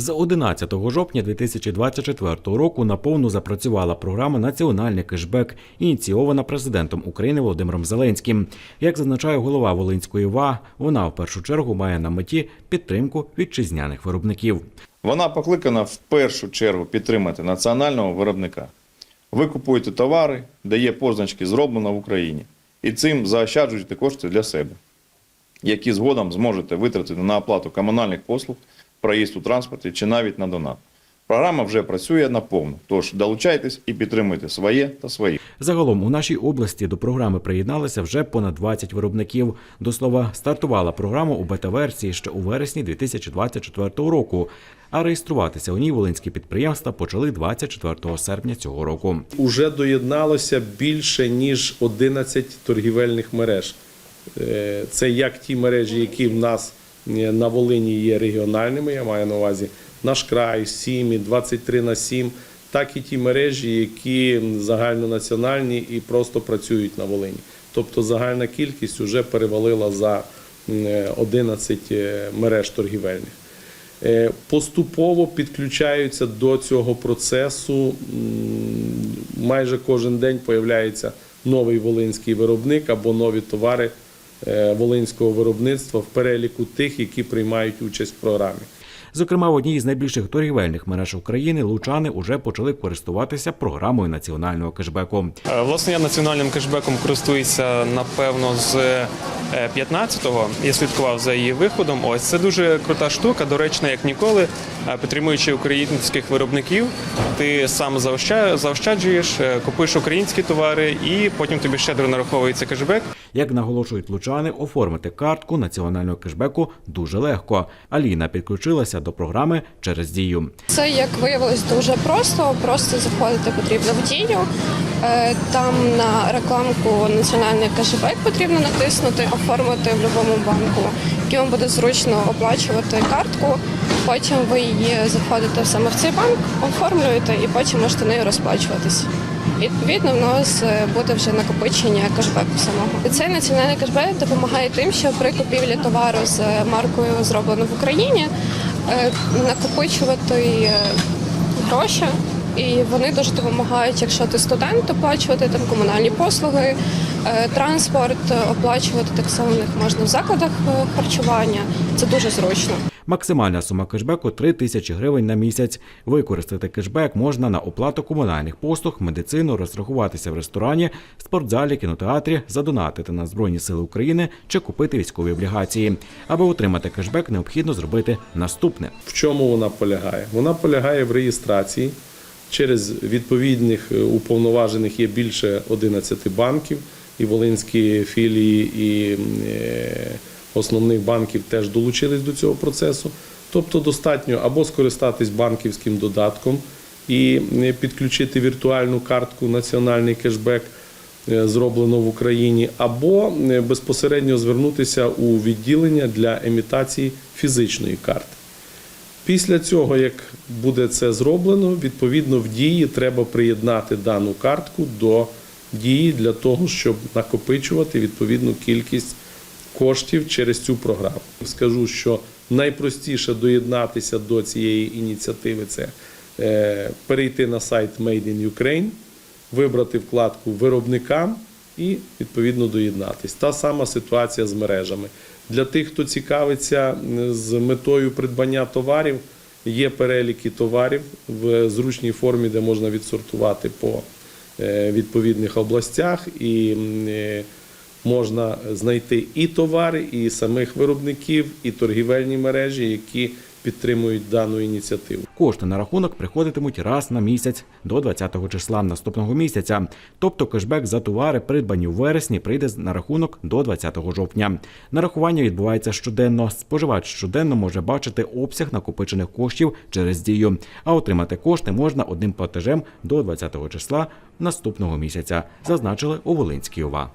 З 11 жовтня 2024 року наповну запрацювала програма Національний кешбек, ініційована президентом України Володимиром Зеленським. Як зазначає голова Волинської ва, вона в першу чергу має на меті підтримку вітчизняних виробників. Вона покликана в першу чергу підтримати національного виробника. Ви купуєте товари, де є позначки зроблено в Україні, і цим заощаджуєте кошти для себе, які згодом зможете витратити на оплату комунальних послуг, проїзд у транспорті чи навіть на донат. Програма вже працює наповну, тож долучайтесь і підтримуйте своє та своїх. Загалом у нашій області до програми приєдналися вже понад 20 виробників. До слова, стартувала програма у бета-версії ще у вересні 2024 року. А реєструватися у ній волинські підприємства почали 24 серпня цього року. Уже доєдналося більше ніж 11 торгівельних мереж. Е, Це як ті мережі, які в нас на Волині є регіональними, я маю на увазі наш край, сімі, 23 на 7, так і ті мережі, які загальнонаціональні і просто працюють на Волині. Тобто загальна кількість вже перевалила за е, 11 мереж торгівельних. Е, Поступово підключаються до цього процесу. Майже кожен день появляється новий волинський виробник або нові товари е, волинського виробництва в переліку тих, які приймають участь в програмі. Зокрема, в одній з найбільших торгівельних мереж України лучани уже почали користуватися програмою національного кешбеку. Е, Власне, я національним кешбеком користуюся напевно з е, 15-го. Я слідкував за її виходом. Ось це дуже крута штука, доречна як ніколи. Е, Підтримуючи українських виробників, ти сам заощаджуєш, е, купуєш українські товари, і потім тобі щедро нараховується кешбек. Як наголошують лучани, оформити картку національного кешбеку дуже легко. Аліна підключилася до програми через дію. Це як виявилось дуже просто. Просто заходити потрібно в дію. Е, Там на рекламку національний кешбек потрібно натиснути, оформити в будь-якому банку, який вам буде зручно оплачувати картку. Потім ви її заходите саме в цей банк, оформлюєте і потім можете нею розплачуватись. Відповідно, в нас е, буде вже накопичення кешбеку самого. Цей національний кешбек допомагає тим, що при купівлі товару з маркою зроблено в Україні е, накопичувати е, гроші. І вони дуже допомагають, якщо ти студент, оплачувати там комунальні послуги, е, транспорт, е, оплачувати так само них можна в закладах е, харчування. Це дуже зручно. Максимальна сума кешбеку 3 тисячі гривень на місяць. Використати кешбек можна на оплату комунальних послуг, медицину, розрахуватися в ресторані, спортзалі, кінотеатрі, задонатити на Збройні Сили України чи купити військові облігації. Аби отримати кешбек, необхідно зробити наступне. В чому вона полягає? Вона полягає в реєстрації. Через відповідних е, уповноважених є більше 11 банків, і волинські філії і е, основних банків теж долучились до цього процесу. Тобто достатньо або скористатись банківським додатком і е, підключити віртуальну картку Національний кешбек, е, зроблено в Україні, або е, безпосередньо звернутися у відділення для емітації фізичної карти. Після цього, як буде це зроблено, відповідно в дії треба приєднати дану картку до дії для того, щоб накопичувати відповідну кількість коштів через цю програму. Скажу, що найпростіше доєднатися до цієї ініціативи це е, перейти на сайт Made in Ukraine, вибрати вкладку виробникам і відповідно доєднатись. Та сама ситуація з мережами. Для тих, хто цікавиться з метою придбання товарів, є переліки товарів в зручній формі, де можна відсортувати по е, відповідних областях, і е, можна знайти і товари, і самих виробників, і торгівельні мережі, які підтримують дану ініціативу. Кошти на рахунок приходитимуть раз на місяць до 20 числа наступного місяця. Тобто кешбек за товари, придбані у вересні, прийде на рахунок до 20 жовтня. Нарахування відбувається щоденно. Споживач щоденно може бачити обсяг накопичених коштів через дію, а отримати кошти можна одним платежем до 20 числа наступного місяця, зазначили у Волинській ОВА.